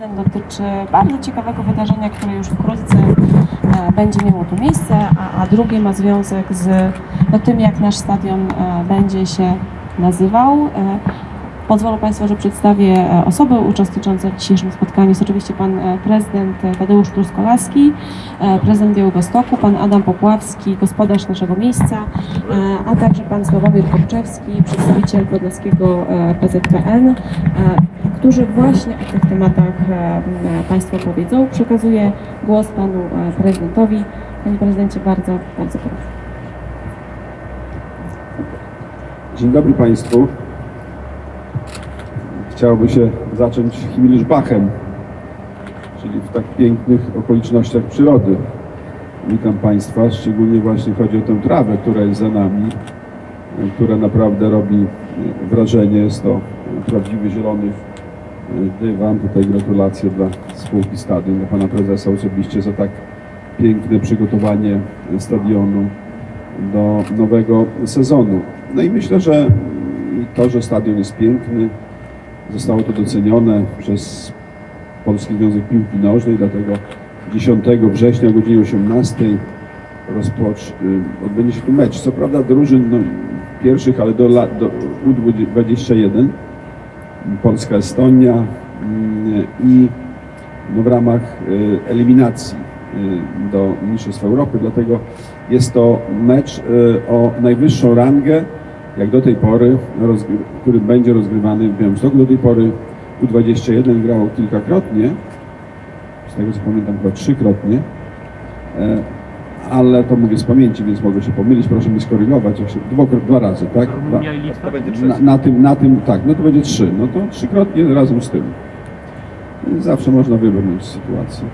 Jeden dotyczy bardzo ciekawego wydarzenia, które już wkrótce e, będzie miało tu miejsce, a, a drugie ma związek z no, tym, jak nasz stadion e, będzie się nazywał. Pozwolą Państwo, że przedstawię e, osoby uczestniczące w dzisiejszym spotkaniu. Jest oczywiście Pan e, Prezydent e, Tadeusz Truskolaski, Prezydent Białegostoku, Pan Adam Popławski, gospodarz naszego miejsca, a także Pan Sławomir Kopczewski, przedstawiciel podlaskiego PZPN, którzy właśnie o tych tematach Państwu powiedzą. Przekazuję głos Panu Prezydentowi. Panie Prezydencie, bardzo, bardzo proszę. Dzień dobry Państwu. Chciałoby się zacząć Himmelszbachem, czyli w tak pięknych okolicznościach przyrody. Witam Państwa, szczególnie właśnie chodzi o tę trawę, która jest za nami, która naprawdę robi wrażenie. Jest to prawdziwy zielony dywan. Tutaj gratulacje dla spółki Stadion, dla Pana Prezesa osobiście za tak piękne przygotowanie stadionu do nowego sezonu. No i myślę, że to, że stadion jest piękny, zostało to docenione przez Polski Związek Piłki Nożnej, dlatego 10 września o godzinie 18 rozpocz, y, odbędzie się tu mecz. Co prawda drużyn no, pierwszych, ale do, lat- do U21, Polska-Estonia mm, i no, w ramach y, eliminacji y, do Mistrzostw Europy, dlatego jest to mecz o najwyższą rangę, jak do tej pory, rozgry- który będzie rozgrywany w Białymstoku. Do tej pory U21 grało kilkakrotnie, z tego co pamiętam chyba trzykrotnie, E, ale to mówię z pamięci, więc mogę się pomylić, proszę mi skorygować, jak się, dwa razy, tak? Dwa. Na, na, tym, na tym, tak, no to będzie trzy, no to trzykrotnie razem z tym. Zawsze można wybrnąć z sytuacji.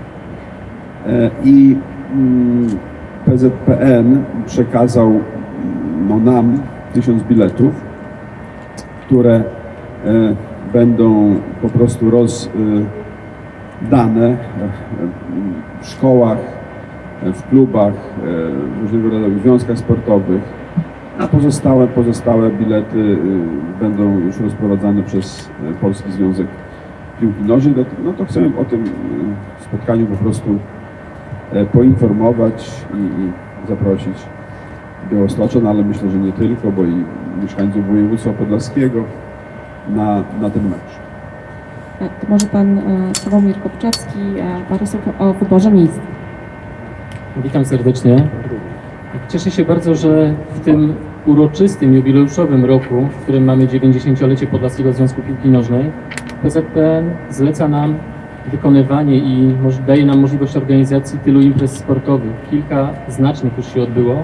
E, I mm, PZPN przekazał no, nam tysiąc biletów, które e, będą po prostu rozdane e, w szkołach, e, w klubach, w różnego rodzaju związkach sportowych, a pozostałe, pozostałe bilety będą już rozprowadzane przez Polski Związek Piłki Nożnej. No to- chcę o tym spotkaniu po prostu poinformować i, i zaprosić Białostoczan, ale myślę, że nie tylko, bo i mieszkańców województwa podlaskiego na, na ten mecz. E, To może Pan e, Sławomir Kopczewski e, parę słów o wyborze miejsc. Witam serdecznie. Cieszę się bardzo, że w tym uroczystym, jubileuszowym roku, w którym mamy 90-lecie Podlaskiego Związku Piłki Nożnej, PZPN zleca nam wykonywanie i daje nam możliwość organizacji tylu imprez sportowych. Kilka znacznych już się odbyło.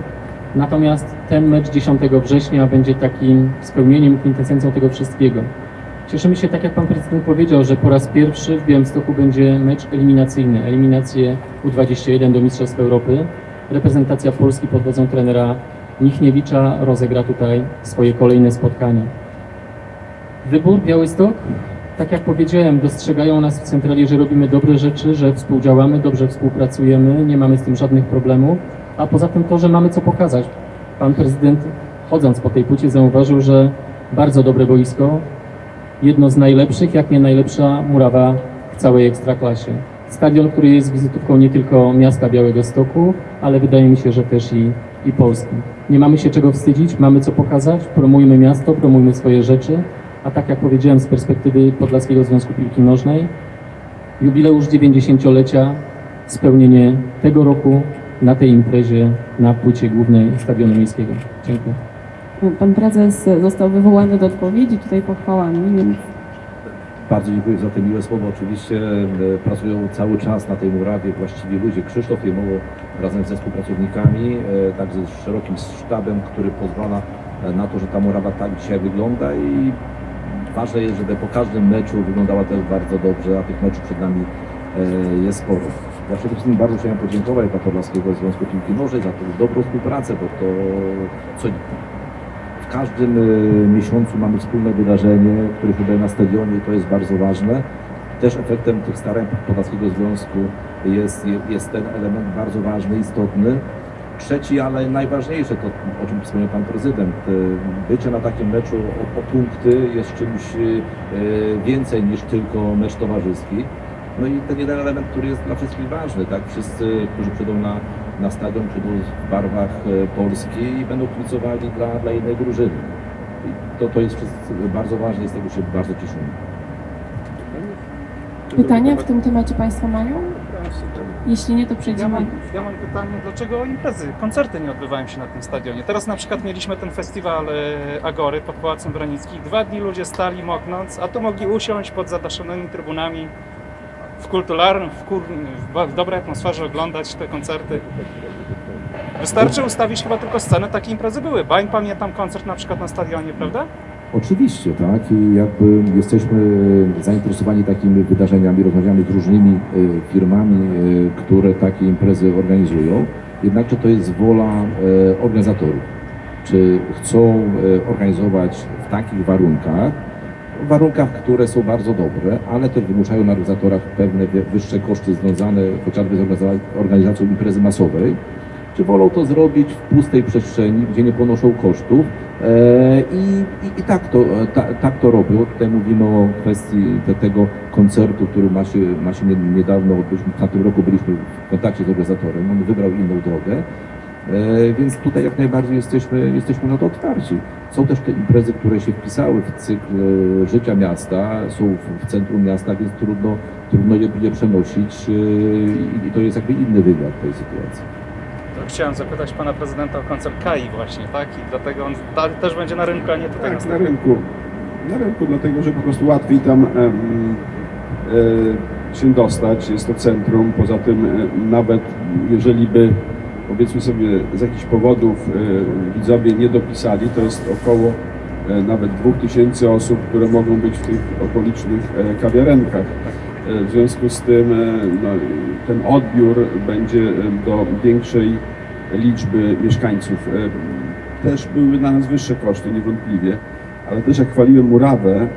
Natomiast ten mecz 10 września będzie takim spełnieniem, kwintesencją tego wszystkiego. Cieszymy się, tak jak Pan Prezydent powiedział, że po raz pierwszy w Białymstoku będzie mecz eliminacyjny. Eliminacje U21 do Mistrzostw Europy. Reprezentacja Polski pod wodzą trenera Michniewicza rozegra tutaj swoje kolejne spotkania. Wybór Białystok, tak jak powiedziałem, dostrzegają nas w centrali, że robimy dobre rzeczy, że współdziałamy, dobrze współpracujemy, nie mamy z tym żadnych problemów, a poza tym to, że mamy co pokazać. Pan prezydent, chodząc po tej płycie, zauważył, że bardzo dobre boisko, jedno z najlepszych, jak nie najlepsza murawa w całej Ekstraklasie. Stadion, który jest wizytówką nie tylko miasta Białego Stoku, ale wydaje mi się, że też i, i Polski. Nie mamy się czego wstydzić, mamy co pokazać, promujmy miasto, promujmy swoje rzeczy, a tak jak powiedziałem z perspektywy Podlaskiego Związku Piłki Nożnej, jubileusz 90-lecia, spełnienie tego roku na tej imprezie na płycie głównej Stadionu Miejskiego. Dziękuję. Pan prezes został wywołany do odpowiedzi tutaj pochwałami, więc Bardzo dziękuję za te miłe słowa. Oczywiście e, pracują cały czas na tej murawie właściwi ludzie. Krzysztof Jemoło razem ze współpracownikami, e, także z szerokim sztabem, który pozwala e, na to, że ta murawa tak dzisiaj wygląda i ważne jest, żeby po każdym meczu wyglądała też bardzo dobrze, a tych meczów przed nami jest sporo. Ja przede wszystkim bardzo chciałem podziękować dla Podlaskiego Związku Piłki Nożnej za tą dobrą współpracę, bo to co w każdym e, miesiącu mamy wspólne wydarzenie, które się na stadionie i to jest bardzo ważne. Też efektem tych starań Podlaskiego Związku jest, jest ten element bardzo ważny, istotny. Trzeci, ale najważniejsze, to o czym wspomniał Pan Prezydent, e, bycie na takim meczu o, o punkty jest czymś e, więcej niż tylko mecz towarzyski. No i ten jeden element, który jest dla wszystkich ważny, tak? Wszyscy, którzy przyjdą na, na stadion, przyjdą w barwach e, Polski i będą kibicowali dla, dla jednej drużyny. I to, to jest wszystko bardzo ważne i z tego się bardzo cieszymy. Pytania w tym temacie Państwo mają? Jeśli nie, to Ja przejdziemy. mam, ja mam pytanie, dlaczego imprezy, koncerty nie odbywają się na tym stadionie? Teraz na przykład mieliśmy ten festiwal e, Agory pod Pałacem Branickich. Dwa dni ludzie stali moknąc, a tu mogli usiąść pod zadaszonymi trybunami w kulturalnym, w, kur, w dobrej atmosferze oglądać te koncerty. Wystarczy ustawić chyba tylko scenę, takie imprezy były. Bań pamiętam koncert na przykład na stadionie, prawda? Oczywiście, tak. I jakby jesteśmy zainteresowani takimi wydarzeniami, rozmawiamy z różnymi e, firmami, e, które takie imprezy organizują. Jednakże to jest wola e, organizatorów. Czy chcą organizować w takich warunkach, w warunkach, które są bardzo dobre, ale też wymuszają na organizatorach pewne wyższe koszty związane chociażby z organiza- organizacją imprezy masowej, czy wolą to zrobić w pustej przestrzeni, gdzie nie ponoszą kosztów. E, I, i, i tak, to, e, ta, tak to robią. Tutaj mówimy o kwestii te, tego koncertu, który ma się, ma się nie, niedawno. W tamtym roku byliśmy w kontakcie z organizatorem. On wybrał inną drogę. E, Więc tutaj jak najbardziej jesteśmy, jesteśmy na to otwarci. Są też te imprezy, które się wpisały w cykl e, życia miasta, są w, w centrum miasta, więc trudno, trudno je, je przenosić e, i, to jest jakby inny wymiar tej sytuacji. To chciałem zapytać pana prezydenta o koncert Kai właśnie, tak? I dlatego on ta, też będzie na rynku, a nie tutaj na Tak, na rynku. Na rynku, dlatego że po prostu łatwiej tam em, e, się dostać. Jest to centrum. Poza tym e, nawet jeżeli by powiedzmy sobie z jakichś powodów e, widzowie nie dopisali, to jest około e, nawet 2000 osób, które mogą być w tych okolicznych e, kawiarenkach. E, W związku z tym no, ten odbiór będzie do większej liczby mieszkańców. Też były dla nas wyższe koszty, niewątpliwie, ale też jak chwaliłem murawę,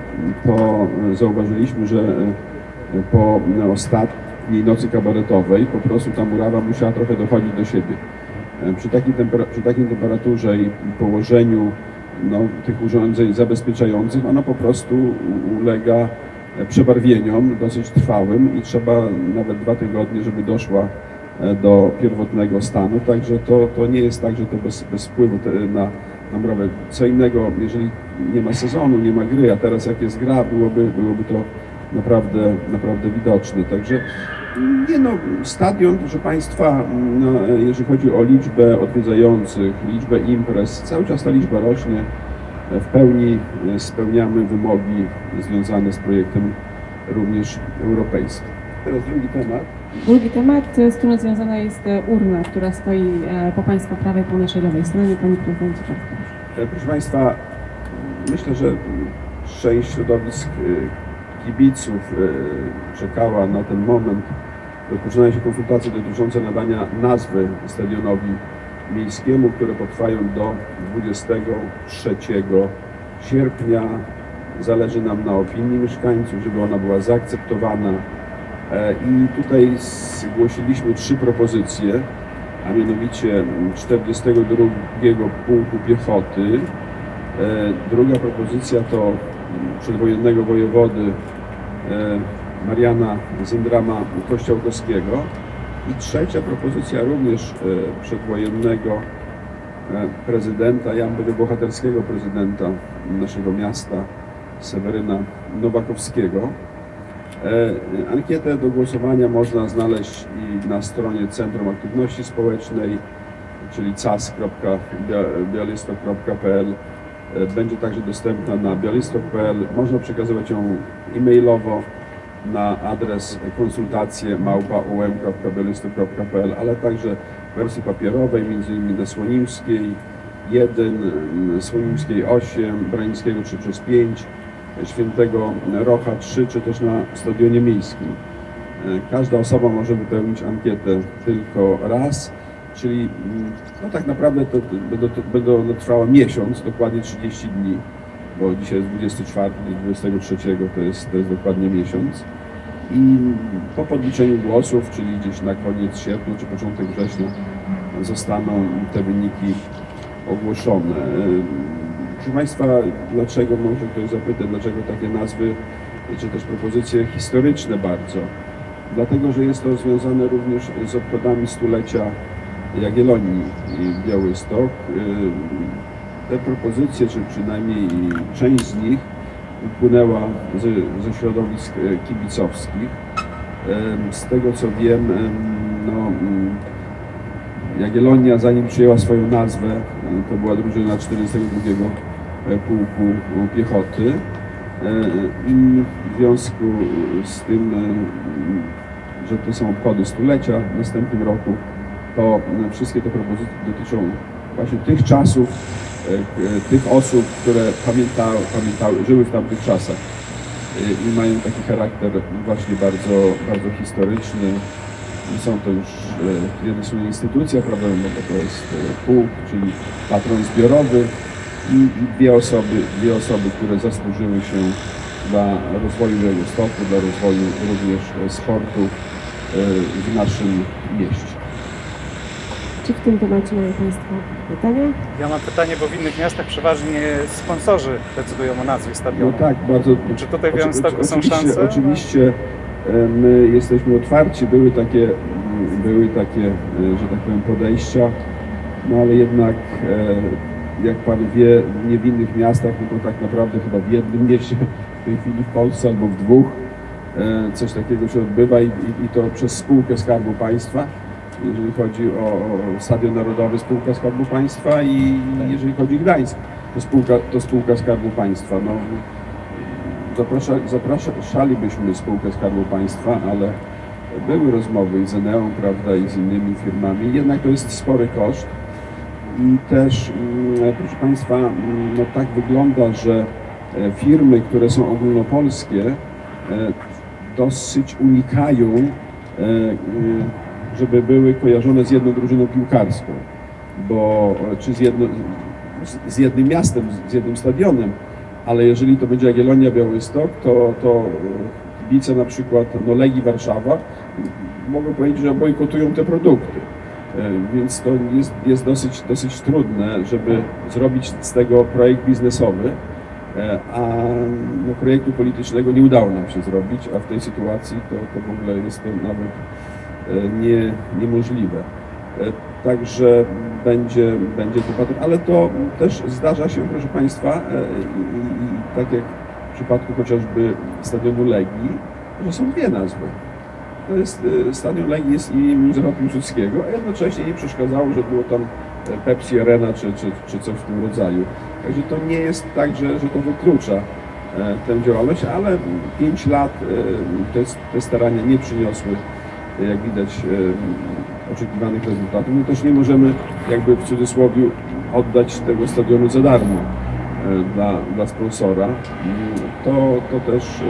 to zauważyliśmy, że po e, ostatniej nocy kabaretowej po prostu ta murawa musiała trochę dochodzić do siebie. E, Przy, takiej przy takiej temperaturze i położeniu no, tych urządzeń zabezpieczających, ona po prostu ulega e, przebarwieniom dosyć trwałym i trzeba nawet dwa tygodnie, żeby doszła e, do pierwotnego stanu, także to, to nie jest tak, że to bez, bez wpływu na, na. Co innego, jeżeli nie ma sezonu, nie ma gry, a teraz jak jest gra, byłoby, byłoby to naprawdę, naprawdę widoczne. Także nie no, stadion, proszę Państwa, no, jeżeli chodzi o liczbę odwiedzających, liczbę imprez, cały czas ta liczba rośnie. W pełni e, spełniamy wymogi związane z projektem również europejskim. Teraz drugi temat. Drugi temat, e, z którym związana jest e, urna, która stoi po Państwa prawej, po naszej lewej stronie. Panie Prezydencie, proszę. Proszę Państwa, myślę, że część środowisk kibiców e, czekała na ten moment. Rozpoczynają się konsultacje dotyczące nadania nazwy stadionowi miejskiemu, które potrwają do 23 sierpnia. Zależy nam na opinii mieszkańców, żeby ona była zaakceptowana. E, I tutaj zgłosiliśmy trzy propozycje, a mianowicie 42 Pułku Piechoty. E, Druga propozycja to przedwojennego wojewody Mariana Zindrama Kościołkowskiego. I trzecia propozycja również e, przedwojennego e, prezydenta, ja mówię bohaterskiego prezydenta naszego miasta, Seweryna Nowakowskiego. E, Ankietę do głosowania można znaleźć i na stronie Centrum Aktywności Społecznej, czyli cas.bialystok.pl. E, Będzie także dostępna na bialystok.pl. Można przekazywać ją e-mailowo na adres konsultacje małpa.um.bialystok.pl, ale także w wersji papierowej, m.in. na Słonimskiej 1, mm, Słonimskiej 8, Branickiego 3 przez 5, Świętego Rocha 3, czy też na Stadionie Miejskim. E, Każda osoba może wypełnić ankietę tylko raz, czyli mm, no tak naprawdę to, to, to będą one trwały miesiąc, dokładnie 30 dni, bo dzisiaj jest 24, 23 to jest, to jest dokładnie miesiąc. I po podliczeniu głosów, czyli gdzieś na koniec sierpnia czy początek września, zostaną te wyniki ogłoszone. Proszę Państwa, dlaczego, może ktoś zapyta, dlaczego takie nazwy, czy też propozycje historyczne bardzo? dlatego że jest to związane również z obchodami stulecia Jagiellonii Białystok. Y, Te propozycje, czy przynajmniej część z nich, wpłynęła ze, ze środowisk e, kibicowskich. Em, Z tego co wiem, em, no, Jagiellonia zanim przyjęła swoją nazwę, to była drużyna 42 Pułku Piechoty i w związku z tym, że to są obchody stulecia w następnym roku, to wszystkie te propozycje dotyczą właśnie tych czasów, e, e, tych osób, które pamiętały, pamiętały żyły w tamtych czasach e, i mają taki charakter właśnie bardzo, bardzo historyczny. Są to już jedne są instytucja, prawda, no to jest pułk, czyli patron zbiorowy i, dwie osoby, dwie osoby, które zasłużyły się dla rozwoju Białegostoku, dla rozwoju również sportu w naszym mieście. Czy w tym temacie mają Państwo pytania? Ja mam pytanie, bo w innych miastach przeważnie sponsorzy decydują o nazwie No stadionu. tak, bardzo. Czy tutaj w Białymstoku są oczywiście- szanse? Oczywiście e, my jesteśmy otwarci, były takie, były takie, e, że tak powiem, podejścia, no ale jednak, e, jak Pan wie, nie w innych miastach, tylko tak naprawdę chyba w jednym mieście w tej chwili w Polsce albo w dwóch coś takiego się odbywa i, i, i to przez spółkę Skarbu Państwa. Jeżeli chodzi o, Stadion Narodowy, spółka Skarbu Państwa i jeżeli chodzi o Gdańsk, to spółka, to spółka Skarbu Państwa. No, Zaprasza, zapraszalibyśmy spółkę Skarbu Państwa, ale były rozmowy z Eneą, prawda, i z innymi firmami. Jednak to jest spory koszt. I też, mm, proszę Państwa, mm, no tak wygląda, że e, firmy, które są ogólnopolskie, e, dosyć unikają, e, żeby były kojarzone z jedną drużyną piłkarską, bo czy z, jedno, z- jednym miastem, z jednym stadionem, ale jeżeli to będzie Jagiellonia Białystok, to, to kibice na przykład no, Legii Warszawa mogą powiedzieć, że bojkotują te produkty. E, Więc to jest, jest dosyć, dosyć trudne, żeby zrobić z tego projekt biznesowy, e, a no, projektu politycznego nie udało nam się zrobić, a w tej sytuacji to, to w ogóle jest to nawet nie, niemożliwe. E, Także będzie, będzie to ale to też zdarza się, proszę Państwa, e, i, i, i tak jak w przypadku chociażby stadionu Legii, że są dwie nazwy. To jest e, stadion Legii jest imieniem Józefa Piłsudskiego, a jednocześnie nie przeszkadzało, że było tam e, Pepsi Arena czy, czy, czy coś w tym rodzaju. Także to nie jest tak, że, że to wyklucza e, tę działalność, ale 5 lat e, te, te starania nie przyniosły, e, jak widać, e, oczekiwanych rezultatów. My też nie możemy, jakby w cudzysłowie, oddać tego stadionu za darmo e, dla, dla sponsora. To, to też e,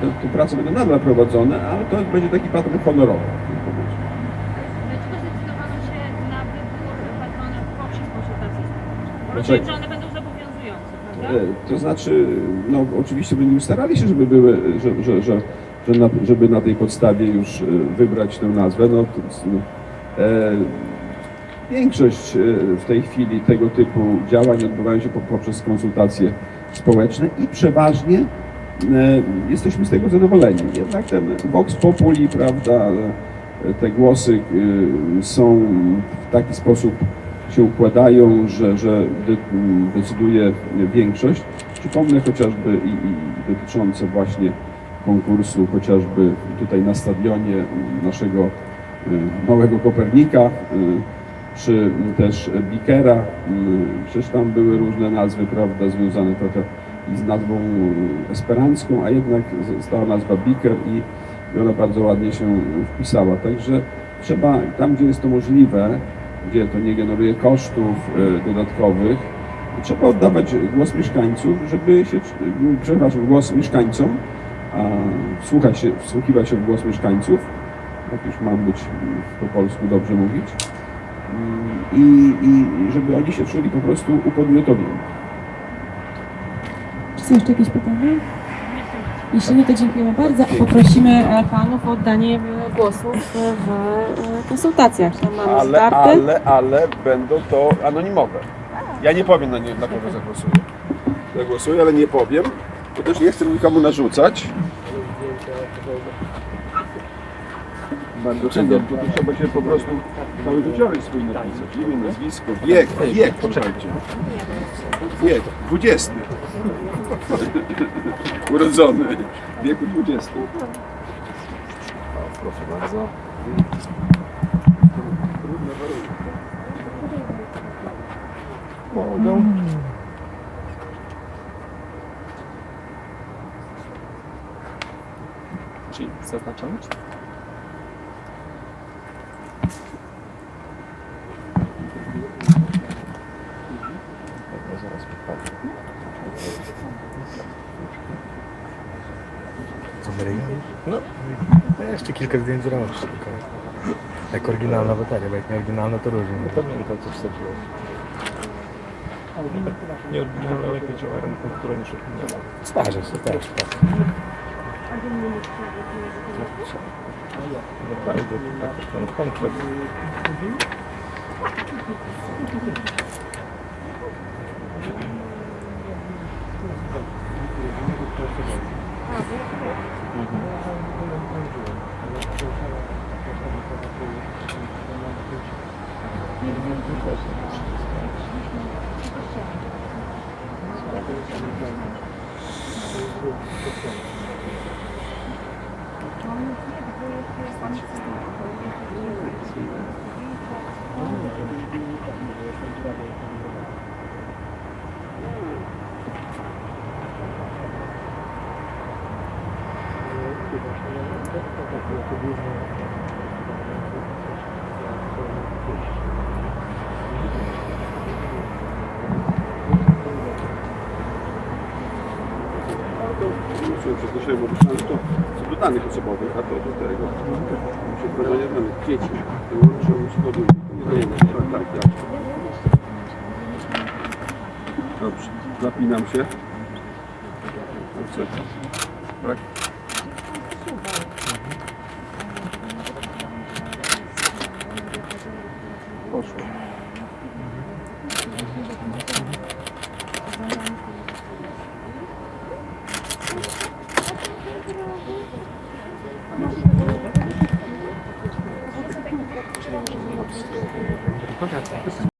te, te prace będą nadal prowadzone, ale to będzie taki patron honorowy. powiedział. Dlaczego zdecydowano się na wybór patrona poprzez konsultacje rozumiem, że one będą zobowiązujące, prawda? To znaczy, no oczywiście będziemy starali się, żeby były, że, że, że, żeby na tej podstawie już e, wybrać tę nazwę. No, no, e, większość e, w tej chwili tego typu działań odbywają się po, poprzez konsultacje społeczne i przeważnie jesteśmy z tego zadowoleni. Jednak ten Vox Populi, prawda, te głosy są w taki sposób się układają, że, że de, decyduje większość. Przypomnę chociażby i, i dotyczące właśnie konkursu, chociażby tutaj na stadionie naszego y, Małego Kopernika, y, czy też Bikera. y, Przecież tam były różne nazwy, prawda, związane trochę i z nazwą esperancką, a jednak została nazwa Biker i ona bardzo ładnie się wpisała. Także trzeba, tam gdzie jest to możliwe, gdzie to nie generuje kosztów e, dodatkowych, trzeba oddawać głos mieszkańców, żeby się, przepraszam, głos mieszkańcom, a wsłuchać się, wsłuchiwać się w głos mieszkańców, jak już mam być po polsku dobrze mówić, i, i żeby oni się czuli po prostu upodmiotowieni. Czy są jeszcze jakieś pytania? Jeśli nie, to dziękujemy bardzo. A poprosimy e, panów o oddanie e, głosów w e, konsultacjach. Tam mamy Ale, starty. ale, ale będą to anonimowe. Ja nie powiem na, nie, na kogo zagłosuję. Zagłosuję, ale nie powiem, bo też nie chcę nikomu narzucać. Bardzo chętnie, bo tu trzeba się po prostu cały życiorys swój napisać. Imię, nazwisko, wiek, wiek, słuchajcie. Wiek, 20. Urodzony w wieku 20. Proszę bardzo. Mogą. Zaraz popatrzę. No, no jeszcze kilka zdjęć zrobić tylko. Jak oryginalna bateria, bo jak nie oryginalna to różnie. No Pamiętam co wsadziłeś. Nie oryginalna lepiej działa temperatura niż oryginalna. Zdarza się też, tak. Naprawdę, tak, ten konkret. Muszę przepraszam, bo myślałem, że to co do danych osobowych, a to do tego. Przekładanie danych dzieci. Wyłączą szkody. Tak, tak, tak. Dobrze, zapinam się. Dobrze. Tak.